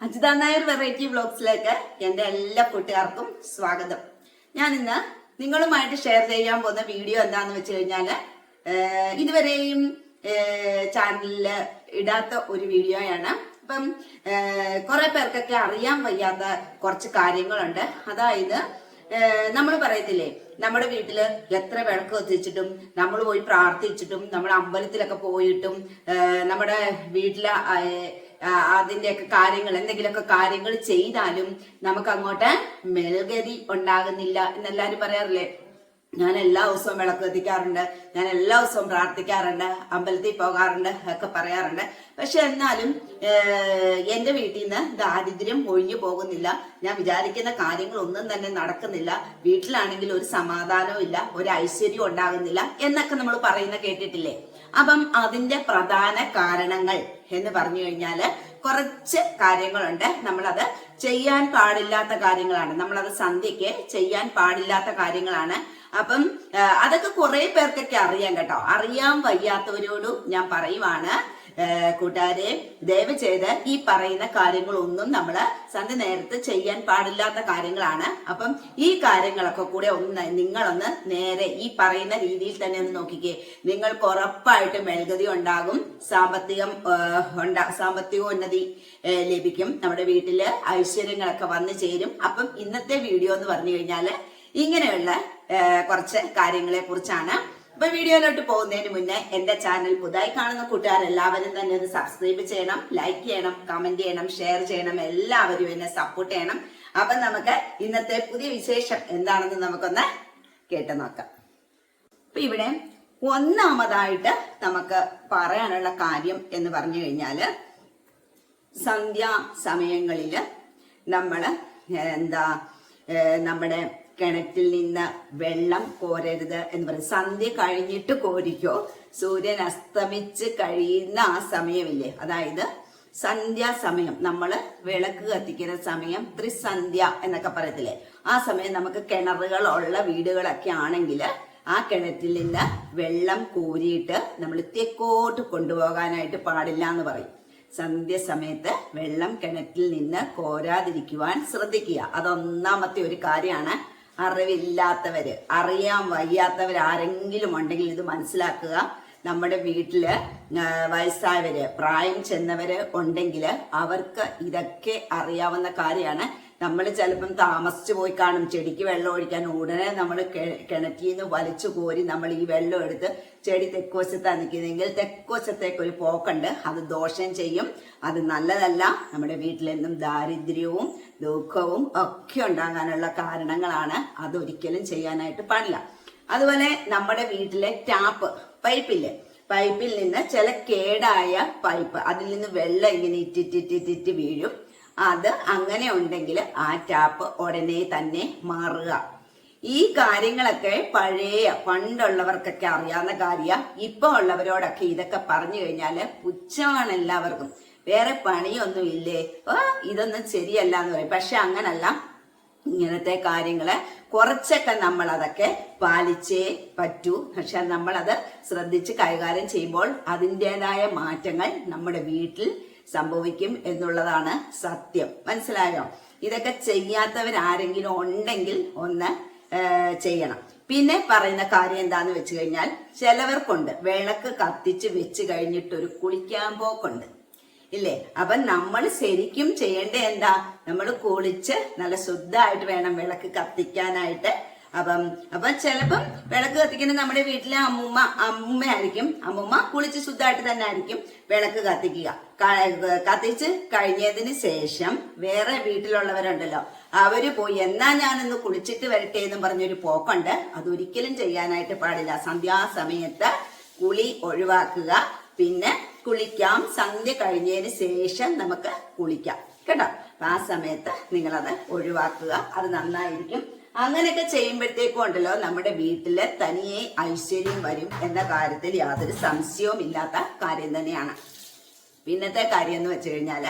Ajitha Nair variety വ്ളോഗ്സിലേക്ക് എന്റെ എല്ലാ കൂട്ടുകാർക്കും സ്വാഗതം. ഞാൻ ഇന്ന് നിങ്ങളുമായിട്ട് ഷെയർ ചെയ്യാൻ പോകുന്ന വീഡിയോ എന്താന്ന് വെച്ച് കഴിഞ്ഞാൽ ഇതുവരെയും ചാനലിൽ ഇടാത്ത ഒരു വീഡിയോയാണ് അപ്പം കുറെ പേർക്കൊക്കെ അറിയാൻ വയ്യാത്ത കുറച്ച് കാര്യങ്ങളുണ്ട്. അതായത് നമ്മൾ പറയത്തില്ലേ നമ്മുടെ വീട്ടിൽ എത്ര വിളക്ക് കത്തിച്ചിട്ടും നമ്മൾ പോയി പ്രാർത്ഥിച്ചിട്ടും നമ്മൾ അമ്പലത്തിലൊക്കെ പോയിട്ടും നമ്മുടെ വീട്ടിലെ അതിന്റെയൊക്കെ കാര്യങ്ങൾ എന്തെങ്കിലുമൊക്കെ കാര്യങ്ങൾ ചെയ്താലും നമുക്ക് അങ്ങോട്ട് മെൽഗതി ഉണ്ടാകുന്നില്ല എന്നെല്ലാരും പറയാറില്ലേ? ഞാൻ എല്ലാ ദിവസവും വിളക്ക് കത്തിക്കാറുണ്ട് ഞാൻ എല്ലാ ദിവസവും പ്രാർത്ഥിക്കാറുണ്ട് അമ്പലത്തിൽ പോകാറുണ്ട് ഒക്കെ പറയാറുണ്ട്. പക്ഷെ എന്നാലും എന്റെ വീട്ടിൽ നിന്ന് ദാരിദ്ര്യം ഒഴിഞ്ഞു പോകുന്നില്ല. ഞാൻ വിചാരിക്കുന്ന കാര്യങ്ങളൊന്നും തന്നെ നടക്കുന്നില്ല. വീട്ടിലാണെങ്കിൽ ഒരു സമാധാനവും ഇല്ല ഒരു ഐശ്വര്യവും ഉണ്ടാകുന്നില്ല എന്നൊക്കെ നമ്മൾ പറയുന്ന കേട്ടിട്ടില്ലേ? അപ്പം അതിന്റെ പ്രധാന കാരണങ്ങൾ എന്ന് പറഞ്ഞു കഴിഞ്ഞാൽ കുറച്ച് കാര്യങ്ങളുണ്ട്. നമ്മളത് ചെയ്യാൻ പാടില്ലാത്ത കാര്യങ്ങളാണ്. നമ്മളത് സന്ധ്യക്ക് ചെയ്യാൻ പാടില്ലാത്ത കാര്യങ്ങളാണ്. അപ്പം അതൊക്കെ കുറെ പേർക്കൊക്കെ അറിയാം കേട്ടോ. അറിയാൻ വയ്യാത്തവരോടും ഞാൻ പറയുവാണ്. കൂട്ടുകാരെ ദയവ് ചെയ്ത് ഈ പറയുന്ന കാര്യങ്ങളൊന്നും നമ്മൾ സന്ധ്യ നേരത്ത് ചെയ്യാൻ പാടില്ലാത്ത കാര്യങ്ങളാണ്. അപ്പം ഈ കാര്യങ്ങളൊക്കെ കൂടെ ഒന്ന് നിങ്ങളൊന്ന് നേരെ ഈ പറയുന്ന രീതിയിൽ തന്നെ ഒന്ന് നോക്കിക്കേ. നിങ്ങൾക്ക് ഉറപ്പായിട്ടും മെൽഗതി ഉണ്ടാകും. സാമ്പത്തികം ഉണ്ടാ സാമ്പത്തികോന്നതി ലഭിക്കും. നമ്മുടെ വീട്ടിൽ ഐശ്വര്യങ്ങളൊക്കെ വന്നു ചേരും. അപ്പം ഇന്നത്തെ വീഡിയോ എന്ന് പറഞ്ഞു കഴിഞ്ഞാൽ ഇങ്ങനെയുള്ള കുറച്ച് കാര്യങ്ങളെ കുറിച്ചാണ്. അപ്പൊ വീഡിയോയിലോട്ട് പോകുന്നതിന് മുന്നേ എന്റെ ചാനൽ പുതുതായി കാണുന്ന കൂട്ടുകാർ എല്ലാവരും തന്നെ ഒന്ന് സബ്സ്ക്രൈബ് ചെയ്യണം ലൈക്ക് ചെയ്യണം കമന്റ് ചെയ്യണം ഷെയർ ചെയ്യണം എല്ലാവരും എന്നെ സപ്പോർട്ട് ചെയ്യണം. അപ്പൊ നമുക്ക് ഇന്നത്തെ പുതിയ വിശേഷം എന്താണെന്ന് നമുക്കൊന്ന് കേട്ടു നോക്കാം. അപ്പൊ ഇവിടെ ഒന്നാമതായിട്ട് നമുക്ക് പറയാനുള്ള കാര്യം എന്ന് പറഞ്ഞു കഴിഞ്ഞാൽ സന്ധ്യാ സമയങ്ങളിൽ നമ്മൾ എന്താ നമ്മുടെ കിണറ്റിൽ നിന്ന് വെള്ളം കോരരുത് എന്ന് പറയും. സന്ധ്യ കഴിഞ്ഞിട്ട് കോരിക്കോ. സൂര്യൻ അസ്തമിച്ച് കഴിയുന്ന ആ സമയമില്ലേ? അതായത് സന്ധ്യാസമയം നമ്മൾ വിളക്ക് കത്തിക്കുന്ന സമയം ത്രിസന്ധ്യ എന്നൊക്കെ പറയത്തില്ലേ? ആ സമയം നമുക്ക് കിണറുകൾ ഉള്ള വീടുകളൊക്കെ ആണെങ്കിൽ ആ കിണറ്റിൽ നിന്ന് വെള്ളം കോരിയിട്ട് നമ്മൾ തെക്കോട്ട് കൊണ്ടുപോകാനായിട്ട് പാടില്ല എന്ന് പറയും. സന്ധ്യ സമയത്ത് വെള്ളം കിണറ്റിൽ നിന്ന് കോരാതിരിക്കുവാൻ ശ്രദ്ധിക്കുക. അതൊന്നാമത്തെ ഒരു കാര്യമാണ് അറിവില്ലാത്തവര് അറിയാൻ വയ്യാത്തവർ ആരെങ്കിലും ഉണ്ടെങ്കിൽ ഇത് മനസ്സിലാക്കുക. നമ്മുടെ വീട്ടിൽ വയസ്സായവര് പ്രായം ചെന്നവര് ഉണ്ടെങ്കിൽ അവർക്ക് ഇതൊക്കെ അറിയാവുന്ന കാര്യമാണ്. നമ്മൾ ചിലപ്പം താമസിച്ചു പോയി കാണും ചെടിക്ക് വെള്ളം ഒഴിക്കാൻ. ഉടനെ നമ്മൾ കിണറ്റിൽ നിന്ന് വലിച്ചു കോരി നമ്മൾ ഈ വെള്ളം എടുത്ത് ചെടി തെക്കുവശത്താണ് നിൽക്കുന്നതെങ്കിൽ തെക്കുവശത്തേക്ക് ഒരു പോക്കുണ്ട്. അത് ദോഷം ചെയ്യും. അത് നല്ലതല്ല. നമ്മുടെ വീട്ടിലെന്നും ദാരിദ്ര്യവും ദുഃഖവും ഒക്കെ ഉണ്ടാകാനുള്ള കാരണങ്ങളാണ്. അതൊരിക്കലും ചെയ്യാനായിട്ട് പാടില്ല. അതുപോലെ നമ്മുടെ വീട്ടിലെ ടാപ്പ് പൈപ്പില്ലേ? പൈപ്പിൽ നിന്ന് ചില കേടായ പൈപ്പ് അതിൽ നിന്ന് വെള്ളം ഇങ്ങനെ ഇറ്റിറ്റിറ്റിറ്റിറ്റ് വീഴും. അത് അങ്ങനെ ഉണ്ടെങ്കിൽ ആ ടാപ്പ് ഉടനെ തന്നെ മാറുക. ഈ കാര്യങ്ങളൊക്കെ പഴയ പണ്ടുള്ളവർക്കൊക്കെ അറിയാവുന്ന കാര്യ. ഇപ്പൊ ഉള്ളവരോടൊക്കെ ഇതൊക്കെ പറഞ്ഞു കഴിഞ്ഞാൽ പുച്ഛമാണ് എല്ലാവർക്കും. വേറെ പണിയൊന്നും ഇല്ലേ? ഇതൊന്നും ശരിയല്ല എന്ന് പറയും. പക്ഷെ അങ്ങനല്ല. ഇങ്ങനത്തെ കാര്യങ്ങൾ കുറച്ചൊക്കെ നമ്മൾ അതൊക്കെ പാലിച്ചേ പറ്റൂ. പക്ഷെ നമ്മൾ അത് ശ്രദ്ധിച്ച് കൈകാര്യം ചെയ്യുമ്പോൾ അതിന്റെതായ മാറ്റങ്ങൾ നമ്മുടെ വീട്ടിൽ സംഭവിക്കും എന്നുള്ളതാണ് സത്യം. മനസ്സിലായോ? ഇതൊക്കെ ചെയ്യാത്തവർ ആരെങ്കിലും ഉണ്ടെങ്കിൽ ഒന്ന് ചെയ്യണം. പിന്നെ പറയുന്ന കാര്യം എന്താന്ന് വെച്ച് കഴിഞ്ഞാൽ ചിലവർക്കുണ്ട്. വിളക്ക് കത്തിച്ച് വെച്ച് കഴിഞ്ഞിട്ട് ഒരു കുളിക്കാൻ പോക്കുണ്ട്. ഇല്ലേ? അപ്പൊ നമ്മൾ ശരിക്കും ചെയ്യേണ്ട എന്താ? നമ്മൾ കുളിച്ച് നല്ല ശുദ്ധമായിട്ട് വേണം വിളക്ക് കത്തിക്കാനായിട്ട്. അപ്പം അപ്പൊ ചിലപ്പം വിളക്ക് കത്തിക്കുന്ന നമ്മുടെ വീട്ടിലെ അമ്മൂമ്മ അമ്മൂമ്മയായിരിക്കും. അമ്മൂമ്മ കുളിച്ച് ശുദ്ധമായിട്ട് തന്നെ ആയിരിക്കും വിളക്ക് കത്തിക്കുക. കത്തിച്ച് കഴിഞ്ഞതിന് ശേഷം വേറെ വീട്ടിലുള്ളവരുണ്ടല്ലോ അവർ പോയി എന്നാ ഞാനൊന്ന് കുളിച്ചിട്ട് വരട്ടെ എന്നും പറഞ്ഞൊരു പോക്കുണ്ട്. അതൊരിക്കലും ചെയ്യാനായിട്ട് പാടില്ല. സന്ധ്യാസമയത്ത് കുളി ഒഴിവാക്കുക. പിന്നെ കുളിക്കാം. സന്ധ്യ കഴിഞ്ഞതിന് ശേഷം നമുക്ക് കുളിക്കാം. കേട്ടോ? അപ്പൊ ആ സമയത്ത് നിങ്ങളത് ഒഴിവാക്കുക. അത് നന്നായിരിക്കും. അങ്ങനെയൊക്കെ ചെയ്യുമ്പോഴത്തേക്കും ഉണ്ടല്ലോ നമ്മുടെ വീട്ടിലെ തനിയെ ഐശ്വര്യം വരും എന്ന കാര്യത്തിൽ യാതൊരു സംശയവും ഇല്ലാത്ത കാര്യം തന്നെയാണ്. പിന്നത്തെ കാര്യം എന്ന് വെച്ച് കഴിഞ്ഞാൽ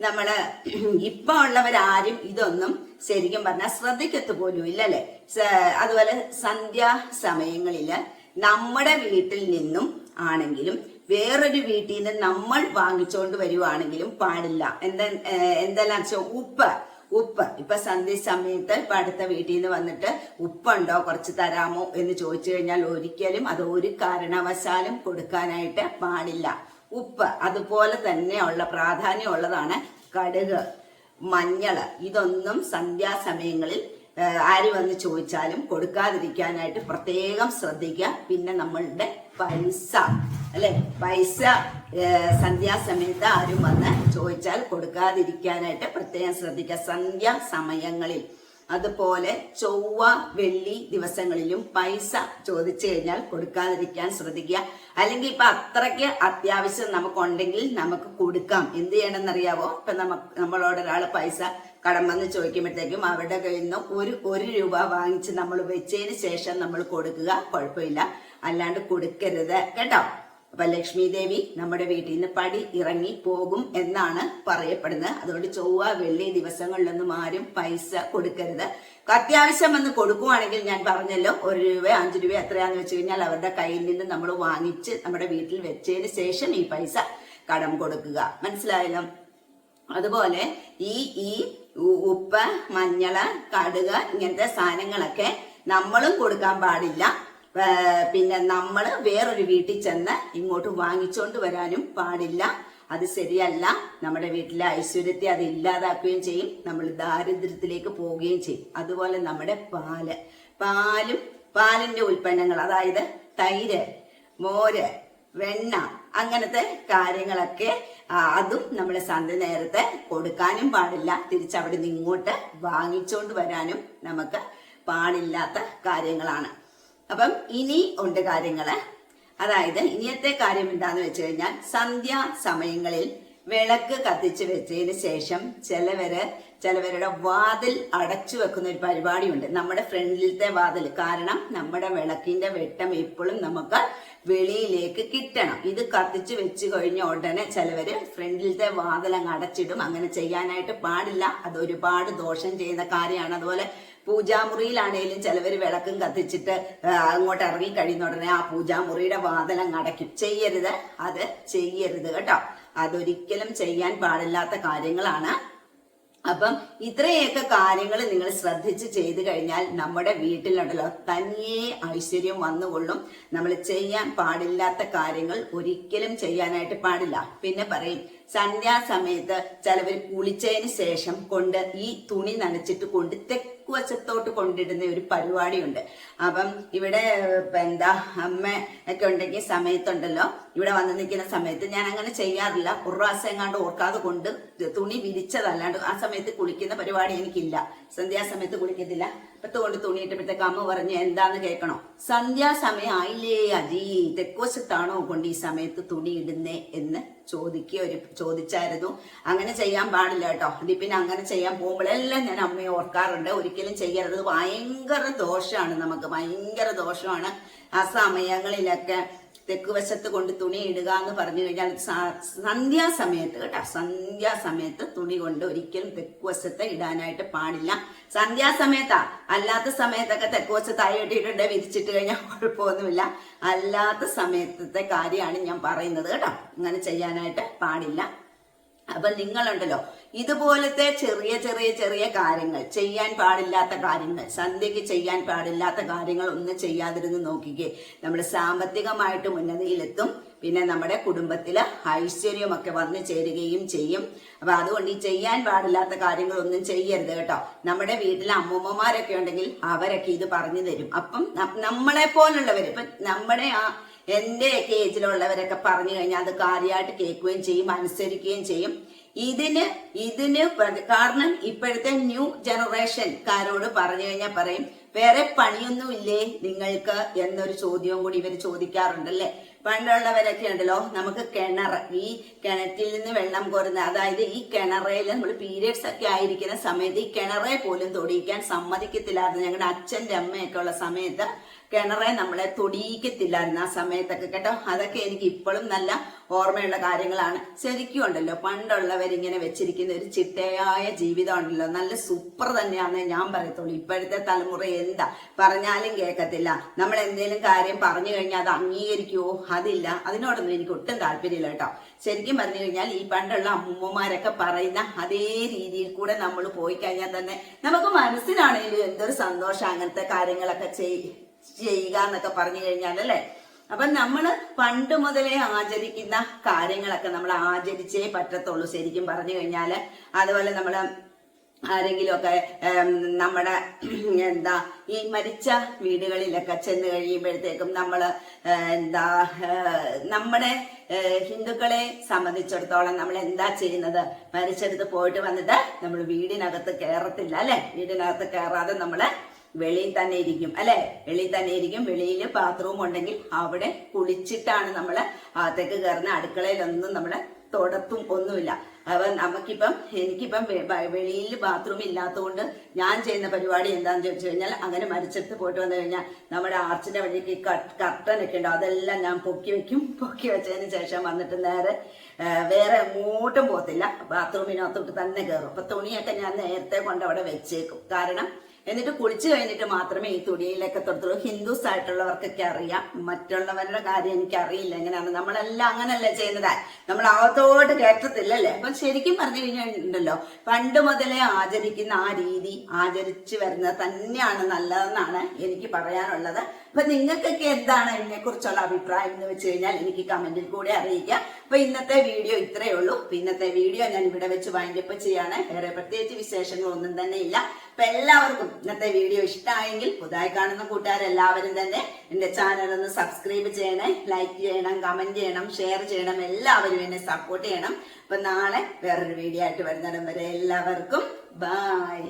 നമ്മൾ ഇപ്പൊ ഉള്ളവരാരും ഇതൊന്നും ശരിക്കും പറഞ്ഞാൽ ശ്രദ്ധിക്കത്ത് പോലും ഇല്ലല്ലേ? അതുപോലെ സന്ധ്യാ സമയങ്ങളിൽ നമ്മുടെ വീട്ടിൽ നിന്നും ആണെങ്കിലും വേറൊരു വീട്ടിൽ നിന്ന് നമ്മൾ വാങ്ങിച്ചുകൊണ്ട് വരുവാണെങ്കിലും പാടില്ല. എന്താ എന്തെല്ലാം വെച്ചാൽ ഉപ്പ് ഉപ്പ്. ഇപ്പൊ സന്ധ്യ സമയത്ത് ഇപ്പൊ അടുത്ത വീട്ടിൽ നിന്ന് വന്നിട്ട് ഉപ്പുണ്ടോ കുറച്ച് തരാമോ എന്ന് ചോദിച്ചു കഴിഞ്ഞാൽ ഒരിക്കലും അത് ഒരു കാരണവശാലും കൊടുക്കാനായിട്ട് പാടില്ല. ഉപ്പ് അതുപോലെ തന്നെയുള്ള പ്രാധാന്യമുള്ളതാണ് കടുക് മഞ്ഞൾ. ഇതൊന്നും സന്ധ്യാസമയങ്ങളിൽ ആര് വന്ന് ചോദിച്ചാലും കൊടുക്കാതിരിക്കാനായിട്ട് പ്രത്യേകം ശ്രദ്ധിക്കുക. പിന്നെ നമ്മളുടെ പൈസ അല്ലെ? പൈസ സന്ധ്യാസമയത്ത് ആരും വന്ന് ചോദിച്ചാൽ കൊടുക്കാതിരിക്കാനായിട്ട് പ്രത്യേകം ശ്രദ്ധിക്കുക. സന്ധ്യാസമയങ്ങളിൽ അതുപോലെ ചൊവ്വ വെള്ളി ദിവസങ്ങളിലും പൈസ ചോദിച്ചു കഴിഞ്ഞാൽ കൊടുക്കാതിരിക്കാൻ ശ്രദ്ധിക്കുക. അല്ലെങ്കിൽ ഇപ്പൊ അത്രയ്ക്ക് അത്യാവശ്യം നമുക്കുണ്ടെങ്കിൽ നമുക്ക് കൊടുക്കാം. എന്ത് ചെയ്യണമെന്നറിയാവോ? ഇപ്പൊ നമുക്ക് നമ്മളോട് ഒരാൾ പൈസ കടം വന്ന് ചോദിക്കുമ്പോഴത്തേക്കും അവരുടെ കയ്യിൽ നിന്ന് ഒരു ഒരു രൂപ വാങ്ങിച്ച് നമ്മൾ വെച്ചതിന് ശേഷം നമ്മൾ കൊടുക്കുക. കുഴപ്പമില്ല. അല്ലാണ്ട് കൊടുക്കരുത്. കേട്ടോ? അപ്പൊ ലക്ഷ്മി ദേവി നമ്മുടെ വീട്ടിൽ നിന്ന് പടി ഇറങ്ങി പോകും എന്നാണ് പറയപ്പെടുന്നത്. അതുകൊണ്ട് ചൊവ്വ വെള്ളി ദിവസങ്ങളിലൊന്നും ആരും പൈസ കൊടുക്കരുത്. അത്യാവശ്യം വന്ന് കൊടുക്കുവാണെങ്കിൽ ഞാൻ പറഞ്ഞല്ലോ ഒരു രൂപ അഞ്ചു രൂപ എത്രയാന്ന് വെച്ച് കഴിഞ്ഞാൽ അവരുടെ കയ്യിൽ നിന്ന് നമ്മൾ വാങ്ങിച്ച് നമ്മുടെ വീട്ടിൽ വെച്ചതിന് ശേഷം ഈ പൈസ കടം കൊടുക്കുക. മനസ്സിലായല്ലോ? അതുപോലെ ഈ ഈ ഉപ്പ് മഞ്ഞൾ കടുക് ഇങ്ങനത്തെ സാധനങ്ങളൊക്കെ നമ്മളും കൊടുക്കാൻ പാടില്ല. പിന്നെ നമ്മൾ വേറൊരു വീട്ടിൽ ചെന്ന് ഇങ്ങോട്ട് വാങ്ങിച്ചോണ്ട് വരാനും പാടില്ല. അത് ശരിയല്ല. നമ്മുടെ വീട്ടിലെ ഐശ്വര്യത്തെ അത് ഇല്ലാതാക്കുകയും ചെയ്യും. നമ്മൾ ദാരിദ്ര്യത്തിലേക്ക് പോവുകയും ചെയ്യും. അതുപോലെ നമ്മുടെ പാൽ. പാലും പാലിന്റെ ഉൽപ്പന്നങ്ങൾ അതായത് തൈര് മോര് വെണ്ണ അങ്ങനത്തെ കാര്യങ്ങളൊക്കെ അതും നമ്മൾ സന്ധ്യ നേരത്തെ കൊടുക്കാനും പാടില്ല. തിരിച്ചവിടെ നിന്ന് ഇങ്ങോട്ട് വാങ്ങിച്ചോണ്ട് വരാനും നമുക്ക് പാടില്ലാത്ത കാര്യങ്ങളാണ്. അപ്പം ഇനി ഉണ്ട് കാര്യങ്ങൾ. അതായത് ഇനിയത്തെ കാര്യം എന്താന്ന് വെച്ച് കഴിഞ്ഞാൽ സന്ധ്യാ സമയങ്ങളിൽ വിളക്ക് കത്തിച്ച് വെച്ചതിന് ശേഷം ചിലവര് ചിലവരുടെ വാതിൽ അടച്ചു വെക്കുന്ന ഒരു പരിപാടിയുണ്ട്. നമ്മുടെ ഫ്രണ്ടിലത്തെ വാതിൽ. കാരണം നമ്മുടെ വിളക്കിന്റെ വെട്ടം എപ്പോഴും നമുക്ക് വെളിയിലേക്ക് കിട്ടണം. ഇത് കത്തിച്ച് വെച്ച് കഴിഞ്ഞ ഉടനെ ചിലവര് ഫ്രണ്ടിലത്തെ വാതിൽ അങ്ങ് അടച്ചിടും. അങ്ങനെ ചെയ്യാനായിട്ട് പാടില്ല. അത് ഒരുപാട് ദോഷം ചെയ്യുന്ന കാര്യമാണ്. അതുപോലെ പൂജാമുറിയിലാണേലും ചിലവർ വിളക്കും കത്തിച്ചിട്ട് അങ്ങോട്ട് ഇറങ്ങി കഴിയുന്ന ഉടനെ ആ പൂജാമുറിയുടെ വാതിലം അടയ്ക്കും. ചെയ്യരുത്. അത് ചെയ്യരുത് കേട്ടോ. അതൊരിക്കലും ചെയ്യാൻ പാടില്ലാത്ത കാര്യങ്ങളാണ്. അപ്പം ഇത്രയൊക്കെ കാര്യങ്ങൾ നിങ്ങൾ ശ്രദ്ധിച്ച് ചെയ്തു കഴിഞ്ഞാൽ നമ്മുടെ വീട്ടിലുണ്ടല്ലോ തനിയെ ഐശ്വര്യം വന്നുകൊള്ളും. നമ്മൾ ചെയ്യാൻ പാടില്ലാത്ത കാര്യങ്ങൾ ഒരിക്കലും ചെയ്യാനായിട്ട് പാടില്ല. പിന്നെ പറയും സന്ധ്യാസമയത്ത് ചിലവർ കുളിച്ചതിന് ശേഷം കൊണ്ട് ഈ തുണി നനച്ചിട്ട് കൊണ്ട് തെക്ക് വശത്തോട്ട് കൊണ്ടിടുന്ന ഒരു പരിപാടിയുണ്ട്. അപ്പം ഇവിടെ എന്താ അമ്മ ഒക്കെ ഉണ്ടെങ്കിൽ സമയത്തുണ്ടല്ലോ. ഇവിടെ വന്ന് നിൽക്കുന്ന സമയത്ത് ഞാൻ അങ്ങനെ ചെയ്യാറില്ല. ഒരു എങ്ങാണ്ട് ഓർക്കാതെ കൊണ്ട് തുണി വിരിച്ചതല്ലാണ്ട് ആ സമയത്ത് കുളിക്കുന്ന പരിപാടി എനിക്കില്ല. സന്ധ്യാസമയത്ത് കുളിക്കത്തില്ല. കൊണ്ട് തുണിയിട്ടപ്പോഴത്തേക്ക് അമ്മ പറഞ്ഞ് എന്താന്ന് കേൾക്കണോ? സന്ധ്യാസമയം ആയില്ലേ അജി? തെക്കോശത്താണോ കൊണ്ട് ഈ സമയത്ത് തുണി ഇടുന്നേ? എന്ന് ചോദിക്കുക ഒരു ചോദിച്ചായിരുന്നു. അങ്ങനെ ചെയ്യാൻ പാടില്ല കേട്ടോ. ഇത് പിന്നെ അങ്ങനെ ചെയ്യാൻ പോകുമ്പോഴെല്ലാം ഞാൻ അമ്മയെ ഓർക്കാറുണ്ട്. ഒരിക്കലും ചെയ്യരുത്. ഭയങ്കര ദോഷമാണ് നമുക്ക്. ഭയങ്കര ദോഷമാണ് ആ സമയങ്ങളിലൊക്കെ. തെക്ക് വശത്ത് കൊണ്ട് തുണി ഇടുക എന്ന് പറഞ്ഞു കഴിഞ്ഞാൽ സന്ധ്യാസമയത്ത് കേട്ടോ. സന്ധ്യാസമയത്ത് തുണി കൊണ്ട് ഒരിക്കലും തെക്ക് വശത്ത് ഇടാനായിട്ട് പാടില്ല. സന്ധ്യാസമയത്താ. അല്ലാത്ത സമയത്തൊക്കെ തെക്ക് വശത്ത് അയോട്ടിട്ടുണ്ട് വിരിച്ചിട്ട് കഴിഞ്ഞാൽ കുഴപ്പമൊന്നുമില്ല. അല്ലാത്ത സമയത്തത്തെ കാര്യമാണ് ഞാൻ പറയുന്നത് കേട്ടോ. അങ്ങനെ ചെയ്യാനായിട്ട് പാടില്ല. അപ്പൊ നിങ്ങളുണ്ടല്ലോ ഇതുപോലത്തെ ചെറിയ ചെറിയ ചെറിയ കാര്യങ്ങൾ ചെയ്യാൻ പാടില്ലാത്ത കാര്യങ്ങൾ സന്ധ്യയ്ക്ക് ചെയ്യാൻ പാടില്ലാത്ത കാര്യങ്ങൾ ഒന്നും ചെയ്യാതിരുന്ന് നോക്കിക്കേ. നമ്മൾ സാമ്പത്തികമായിട്ട് ഉന്നതിയിലെത്തും. പിന്നെ നമ്മുടെ കുടുംബത്തിൽ ഐശ്വര്യമൊക്കെ വന്നു ചേരുകയും ചെയ്യും. അപ്പൊ അതുകൊണ്ട് ഈ ചെയ്യാൻ പാടില്ലാത്ത കാര്യങ്ങളൊന്നും ചെയ്യരുത് കേട്ടോ. നമ്മുടെ വീട്ടിലെ അമ്മൂമ്മമാരൊക്കെ ഉണ്ടെങ്കിൽ അവരൊക്കെ ഇത് പറഞ്ഞു തരും. അപ്പം നമ്മളെ പോലുള്ളവർ ഇപ്പൊ നമ്മുടെ ആ എന്റെ ഒക്കെ ഏജിലുള്ളവരൊക്കെ പറഞ്ഞു കഴിഞ്ഞാൽ അത് കാര്യമായിട്ട് കേൾക്കുകയും ചെയ്യും അനുസരിക്കുകയും ചെയ്യും. ഇതിന് ഇതിന് കാരണം ഇപ്പോഴത്തെ ന്യൂ ജനറേഷൻകാരോട് പറഞ്ഞു കഴിഞ്ഞാൽ പറയും വേറെ പണിയൊന്നും ഇല്ലേ നിങ്ങൾക്ക്? എന്നൊരു ചോദ്യവും കൂടി ഇവർ ചോദിക്കാറുണ്ടല്ലേ പണ്ടുള്ളവരൊക്കെ ഉണ്ടല്ലോ നമുക്ക് കിണർ ഈ കിണറ്റിൽ നിന്ന് വെള്ളം കോരുന്ന അതായത് ഈ കിണറയിൽ നമ്മൾ പീരിയഡ്സ് ഒക്കെ ആയിരിക്കുന്ന സമയത്ത് ഈ കിണറെ പോലും തൊടിയിക്കാൻ സമ്മതിക്കത്തില്ലായിരുന്നു ഞങ്ങളുടെ അച്ഛന്റെ അമ്മയൊക്കെ ഉള്ള സമയത്ത്. കിണറെ നമ്മളെ തൊടിയിക്കത്തില്ലായിരുന്നു ആ സമയത്തൊക്കെ കേട്ടോ. അതൊക്കെ എനിക്ക് ഇപ്പോഴും നല്ല ഓർമ്മയുള്ള കാര്യങ്ങളാണ്. ശരിക്കും ഉണ്ടല്ലോ പണ്ടുള്ളവരിങ്ങനെ വെച്ചിരിക്കുന്ന ഒരു ചിട്ടയായ ജീവിതം ഉണ്ടല്ലോ. നല്ല സൂപ്പർ തന്നെയാണെന്ന് ഞാൻ പറയത്തുള്ളൂ. ഇപ്പോഴത്തെ തലമുറ എന്താ പറഞ്ഞാലും കേൾക്കത്തില്ല നമ്മൾ എന്തെങ്കിലും കാര്യം പറഞ്ഞു കഴിഞ്ഞാൽ അത് അംഗീകരിക്കുവോ? അതില്ല. അതിനോടൊന്നും എനിക്ക് ഒട്ടും താല്പര്യമില്ല കേട്ടോ. ശരിക്കും പറഞ്ഞു കഴിഞ്ഞാൽ ഈ പണ്ടുള്ള അമ്മൂമ്മമാരൊക്കെ പറയുന്ന അതേ രീതിയിൽ കൂടെ നമ്മൾ പോയി കഴിഞ്ഞാൽ തന്നെ നമുക്ക് മനസ്സിനാണെങ്കിലും എന്തൊരു സന്തോഷം അങ്ങനത്തെ കാര്യങ്ങളൊക്കെ ചെയ് ചെയ്യുക എന്നൊക്കെ പറഞ്ഞു കഴിഞ്ഞാൽ അല്ലേ അപ്പൊ നമ്മൾ പണ്ട് മുതലേ ആചരിക്കുന്ന കാര്യങ്ങളൊക്കെ നമ്മൾ ആചരിച്ചേ പറ്റത്തുള്ളൂ ശരിക്കും പറഞ്ഞു കഴിഞ്ഞാൽ. അതുപോലെ നമ്മൾ ആരെങ്കിലുമൊക്കെ നമ്മുടെ എന്താ ഈ മരിച്ച വീടുകളിലൊക്കെ ചെന്ന് കഴിയുമ്പോഴത്തേക്കും നമ്മൾ ഏഹ്, എന്താ നമ്മുടെ ഹിന്ദുക്കളെ സംബന്ധിച്ചിടത്തോളം നമ്മൾ എന്താ ചെയ്യുന്നത്? മരിച്ചെടുത്ത് പോയിട്ട് വന്നിട്ട് നമ്മൾ വീടിനകത്ത് കയറത്തില്ല അല്ലെ? വീടിനകത്ത് കയറാതെ നമ്മൾ വെളിയിൽ തന്നെ ഇരിക്കും അല്ലെ? വെളിയിൽ തന്നെ ഇരിക്കും വെളിയിൽ ബാത്റൂം ഉണ്ടെങ്കിൽ അവിടെ കുളിച്ചിട്ടാണ് നമ്മൾ അകത്തേക്ക് കയറുന്ന. അടുക്കളയിലൊന്നും നമ്മൾ തുടപ്പും ഒന്നുമില്ല. അപ്പൊ നമുക്കിപ്പം എനിക്കിപ്പം വെളിയിൽ ബാത്റൂം ഇല്ലാത്തതുകൊണ്ട് ഞാൻ ചെയ്യുന്ന പരിപാടി എന്താന്ന് ചോദിച്ചു കഴിഞ്ഞാൽ അങ്ങനെ മരിച്ചെടുത്ത് പോയിട്ട് വന്നു കഴിഞ്ഞാൽ നമ്മുടെ ആർച്ചിന്റെ വഴിക്ക് കർട്ടൻ ഒക്കെ ഉണ്ടോ? അതെല്ലാം ഞാൻ പൊക്കി വെക്കും. പൊക്കി വെച്ചതിന് ശേഷം വന്നിട്ട് നേരെ വേറെ എങ്ങോട്ടും പോകത്തില്ല. ബാത്റൂമിനകത്തോട്ട് തന്നെ കയറും. അപ്പൊ തുണിയൊക്കെ ഞാൻ നേരത്തെ കൊണ്ട് അവിടെ വെച്ചേക്കും. കാരണം എന്നിട്ട് കുളിച്ചു കഴിഞ്ഞിട്ട് മാത്രമേ ഈ തുടിയിലൊക്കെ തൊടുത്തുള്ളൂ. ഹിന്ദുസ് ആയിട്ടുള്ളവർക്കൊക്കെ അറിയാം. മറ്റുള്ളവരുടെ കാര്യം എനിക്ക് അറിയില്ല എങ്ങനെയാണ്. നമ്മളെല്ലാം അങ്ങനല്ലേ ചെയ്യുന്നത്. നമ്മൾ അകത്തോട്ട് കേട്ടത്തില്ലല്ലേ അപ്പൊ ശരിക്കും പറഞ്ഞു കഴിഞ്ഞിട്ടുണ്ടല്ലോ പണ്ട് മുതലേ ആചരിക്കുന്ന ആ രീതി ആചരിച്ചു വരുന്നത് തന്നെയാണ് നല്ലതെന്നാണ് എനിക്ക് പറയാനുള്ളത്. അപ്പൊ നിങ്ങൾക്കൊക്കെ എന്താണ് ഇതിനെ കുറിച്ചുള്ള അഭിപ്രായം എന്ന് വെച്ച് കഴിഞ്ഞാൽ എനിക്ക് കമന്റിൽ കൂടെ അറിയിക്കാം. അപ്പൊ ഇന്നത്തെ വീഡിയോ ഇത്രയേ ഉള്ളൂ. അപ്പൊ ഇന്നത്തെ വീഡിയോ ഞാൻ ഇവിടെ വെച്ച് വൈൻഡപ്പ് ചെയ്യാണ്. വേറെ പ്രത്യേകിച്ച് വിശേഷങ്ങളൊന്നും തന്നെ ഇല്ല. അപ്പൊ എല്ലാവർക്കും ഇന്നത്തെ വീഡിയോ ഇഷ്ടമായെങ്കിൽ പുതുതായി കാണുന്ന കൂട്ടുകാരെല്ലാവരും തന്നെ എന്റെ ചാനൽ ഒന്ന് സബ്സ്ക്രൈബ് ചെയ്യണേ. ലൈക്ക് ചെയ്യണം കമന്റ് ചെയ്യണം ഷെയർ ചെയ്യണം. എല്ലാവരും എന്നെ സപ്പോർട്ട് ചെയ്യണം. അപ്പൊ നാളെ വേറൊരു വീഡിയോ ആയിട്ട് വരുന്നിടം വരെ എല്ലാവർക്കും ബൈ